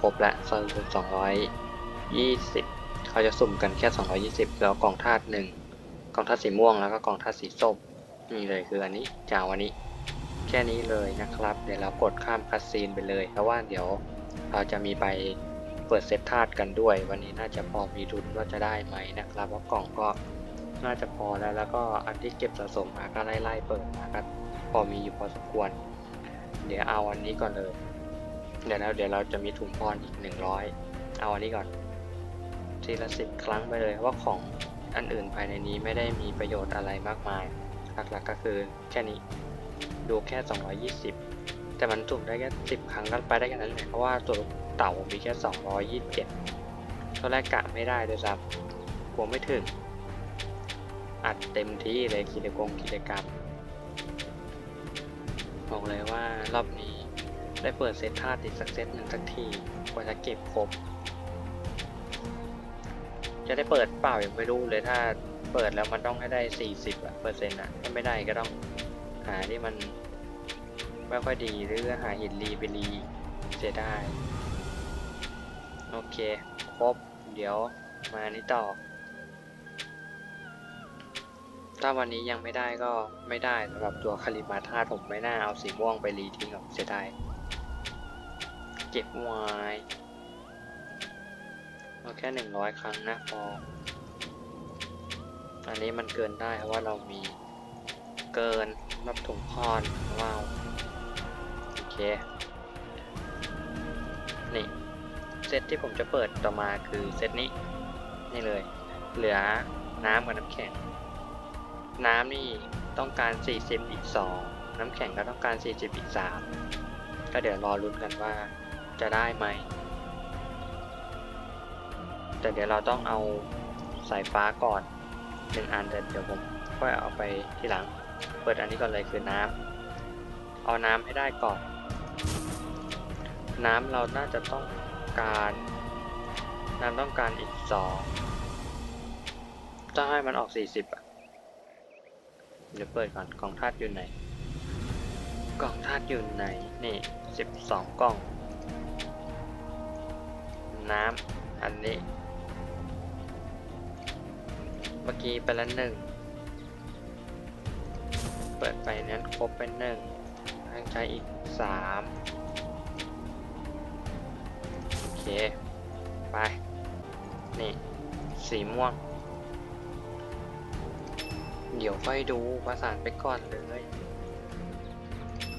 ครบแล้วสรุปสองร้อยยี่สิบเขาจะสุ่มกันแค่สองร้อยี่สิบแล้วกล่องธาตุหนึ่งกล่องธาตุสีม่วงแล้วก็กล่องธาตุสีส้มนี่เลยคืออันนี้จาวันนี้ แค่นี้เลยนะครับ เดี๋ยวเรากดข้ามคัสซีนไปเลยเพราะว่าเดี๋ยวเราจะมีไปเปิดเซตธาตุกันด้วย วันนี้น่าจะพอมีทุนว่าจะได้ไหมนะครับว่ากล่องก็น่าจะพอแล้วแล้วก็อันที่เก็บสะสมมาก็ไล่ๆเปิดมาก็พอมีอยู่พอสมควร เดี๋ยวเอาอันนี้ก่อนเลย เดี๋ยวแล้วเดี๋ยวเราจะมีถุงพรอีก100เอาอันนี้ก่อนทีละสิบครั้งไปเลยว่าของอันอื่นภายในนี้ไม่ได้มีประโยชน์อะไรมากมาย หลักๆก็คือแค่นี้ดูแค่ 220 แต่มันสุ่มได้แค่ 10 ครั้งก็ไปได้แค่นั้นแหละเพราะว่าตัวเต่ามีแค่ 227ตอนแรกกะไม่ได้ด้วยซ้ำกลัวไม่ถึง อัดเต็มที่เลยกิจกรรมกิจกรรมบอกเลยว่ารอบนี้ ได้เปิดเซตธาตุอีกสักเซตหนึ่งสักทีกว่าจะเก็บครบ จะได้เปิดเปล่ายังไม่รู้เลยถ้าเปิดแล้วมันต้องให้ได้ 40อะเปอร์เซ็นต์อะถ้าไม่ได้ก็ต้องหาที่มันไม่ค่อยดีหรือหาหินรีไปรีเสียได้โอเค ครบ เดี๋ยวมาอันนี้ต่อ ถ้าวันนี้ยังไม่ได้ก็ไม่ได้สำหรับตัวคาริมาธาผมไม่น่าเอาสีม่วงไปรีทิ้งหรอกเสียดาย เก็บไว้เอาแค่หนึ่งร้อยครั้งนะพอ อันนี้มันเกินได้เพราะว่าเรามีเกินรับถุงพรว้าวโอเค นี่ เซตที่ผมจะเปิดต่อมาคือเซตนี้ นี่เลย เหลือน้ำกับน้ำแข็ง น้ำนี่ต้องการ 40 อีก 2 น้ำแข็งก็ต้องการ 40 อีก 3 ก็เดี๋ยวรอลุ้นกันว่า จะได้ไหม แต่เดี๋ยวเราต้องเอาสายฟ้าก่อนหนึ่งอันแต่เดี๋ยวผมค่อยเอาไปทีหลัง เปิดอันนี้ก่อนเลยคือน้ำเอาน้ำให้ได้ก่อน น้ำเราน่าจะต้องการน้ำต้องการอีก2ต้องให้มันออก 40 อะ เดี๋ยวเปิดก่อนกล่องธาตุอยู่ไหน กล่องธาตุอยู่ไหน นี่สิบสองกล่อง น้ำอันนี้ เมื่อกี้ไปแล้วหนึ่ง เปิดไปนั้นครบเป็นหนึ่งให้ใช้อีกสามโอเค ไป นี่ สีม่วง เดี๋ยวค่อยดูประสานไปก่อนเลย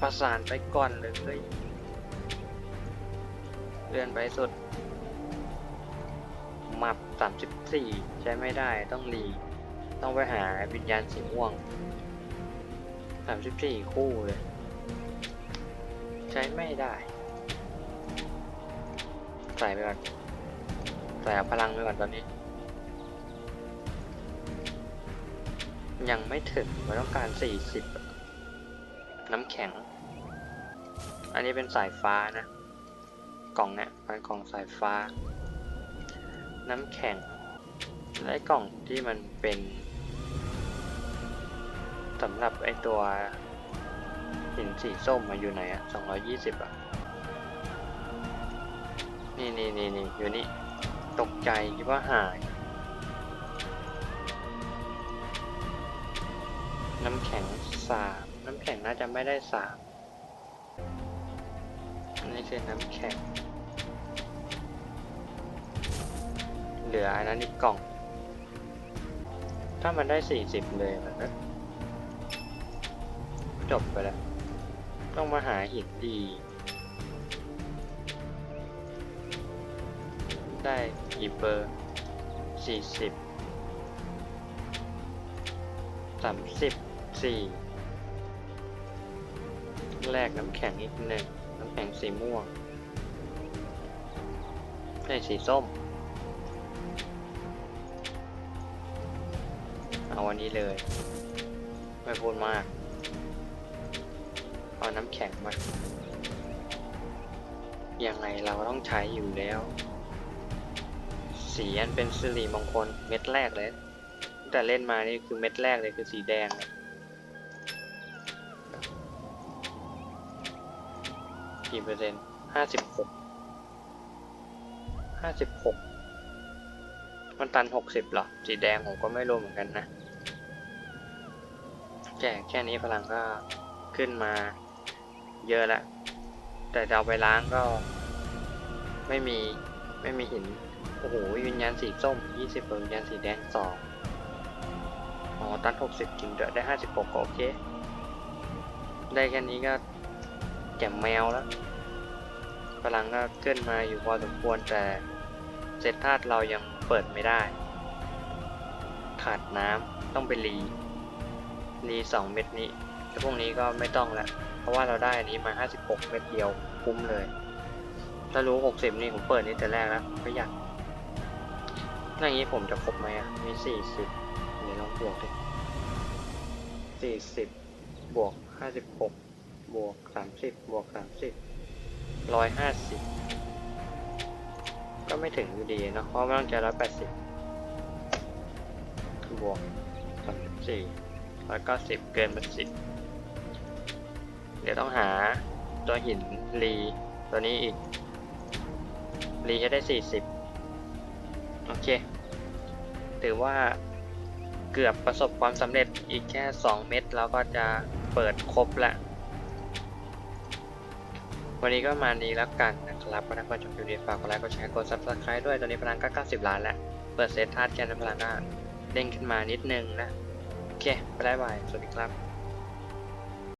ประสานไปก่อนเลย เลื่อนไปสุด มับสามสิบสี่ใช้ไม่ได้ต้องรีต้องไปหาวิญญาณสีม่วงสามสิบสี่คู่เลย ใช้ไม่ได้ ใส่ไปก่อนใส่พลังไปก่อนตอนนี้ ยังไม่ถึงมันต้องการ40น้ำแข็ง อันนี้เป็นสายฟ้านะ กล่องเนี่ยเป็นกล่องสายฟ้า น้ำแข็ง และกล่องที่มันเป็นสำหรับไอตัวหินสีส้มมาอยู่ไหนอะ220อะนี่นี่นี่นี่อยู่นี่ ตกใจคิดว่าหาย น้ำแข็งสามน้ำแข็งน่าจะไม่ได้สามอันนี้คือน้ำแข็ง เหลืออันนั้นอีกกล่อง ถ้ามันได้สี่สิบเลยมันก็จบไปแล้ว ต้องมาหาหินดี ได้กี่เบอร์สี่สิบสามสิบสี่แลกน้ำแข็งอีกหนึ่งน้ำแข็งสีม่วงได้สีส้ม เอาวันนี้เลย ไม่พูดมาก เอาน้ำแข็งมา ยังไงเราต้องใช้อยู่แล้ว สีอันเป็นสิริมงคลเม็ดแรกเลยแต่เล่นมานี่คือเม็ดแรกเลยคือสีแดงเลยกี่เปอร์เซ็นต์ห้าสิบหกห้าสิบหกมันตันหกสิบหรอ สีแดงผมก็ไม่รู้เหมือนกันนะ แค่แค่นี้พลังก็ขึ้นมาเยอะแล้วแต่เอาไปล้างก็ ไม่มีไม่มีหิน โอ้โหวิญญาณสีส้มยี่สิบวิญญาณสีแดงสองอ๋อ ตันหกสิบจริงเดอได้ห้าสิบหกโอเค ได้แค่นี้ก็แจ่มแมวแล้ว พลังก็ขึ้นมาอยู่พอสมควรแต่เซตธาตุเรายังเปิดไม่ได้ ขาดน้ำต้องไปรี รีสองเม็ดนี้แต่พวกนี้ก็ไม่ต้องละเพราะว่าเราได้อันนี้มา 56 เม็ดเดียวคุ้มเลย ถ้ารู้ 60 นี่ผมเปิดนี่แต่แรกแล้วไม่อยากถ้าอย่างนี้ผมจะครบไหมอะ มี 40เดี๋ยวลองบวกดิ40 บวก 56 บวก 30 บวก 30 150 ก็ไม่ถึงอยู่ดีเนาะเพราะมันต้องใช้180 บวก 34 แล้วก็สิบเกินเป็นสิบเดี๋ยวต้องหาตัวหินรีตัวนี้อีก รีให้ได้สี่สิบโอเค ถือว่าเกือบประสบความสำเร็จอีกแค่ 2 เม็ดแล้วก็จะเปิดครบละ วันนี้ก็มานี้แล้วกันนะครับก็ถ้าก็ชมคลิปนี้ฝากกดไลค์กดแชร์กด subscribe ด้วยตอนนี้พลังก็ 90 ล้านแล้ว เปิดเซตธาตุแค่นั้นพลังก็เด้งขึ้นมานิดนึงนะ เคไปได้บาย สวัสดีครับ